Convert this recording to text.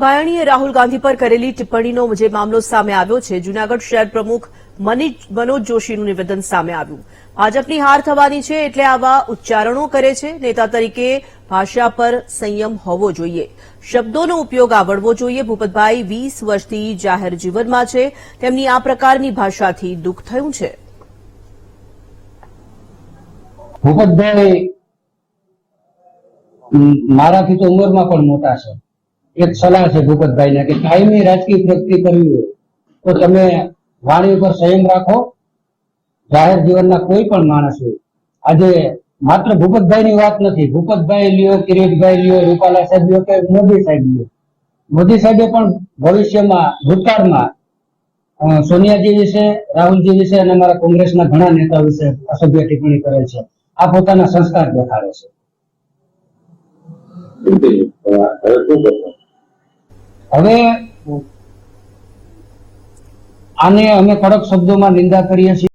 ભૂપતભાઈણીએ રાહુલ ગાંધી પર કરેલી ટિપ્પણીનો જે મામલો સામે આવ્યો છે, જૂનાગઢ શહેર પ્રમુખ મનોજ જોશીનું નિવેદન સામે આવ્યું. ભાજપની હાર થવાની છે એટલે આવા ઉચ્ચારણો કરે છે. નેતા તરીકે ભાષા પર સંયમ હોવો જોઈએ. શબ્દોનો ઉપયોગ આવડવો જોઈએ. ભૂપતભાઈ વીસ વર્ષથી જાહેર જીવનમાં છે. તેમની આ પ્રકારની ભાષાથી દુઃખ થયું છે. ભૂપતભાઈ મારાથી તો ઉંમરમાં પણ મોટા છે. એક સલાહ છે ભૂપતભાઈને કે કાયમી રાજકીય પ્રગતિ કરવી હોય તો તમે વાણી ઉપર સંયમ રાખો. જાહેર જીવનના કોઈ પણ માણસ હોય. આજે માત્ર ભૂપતભાઈની વાત નથી, ભૂપતભાઈ લ્યો, કિરીટભાઈ લ્યો, રૂપાલા સાહેબ લ્યો કે મોદી સાહેબ લ્યો. મોદી સાહેબે પણ ભવિષ્યમાં, ભૂતકાળમાં સોનિયાજી વિશે, રાહુલજી વિશે અને અમારા કોંગ્રેસના ઘણા નેતા વિશે અસભ્ય ટિપ્પણી કરે છે. આ પોતાના સંસ્કાર દેખાડે છે. હવે આને અમે કડક શબ્દોમાં નિંદા કરીએ છીએ.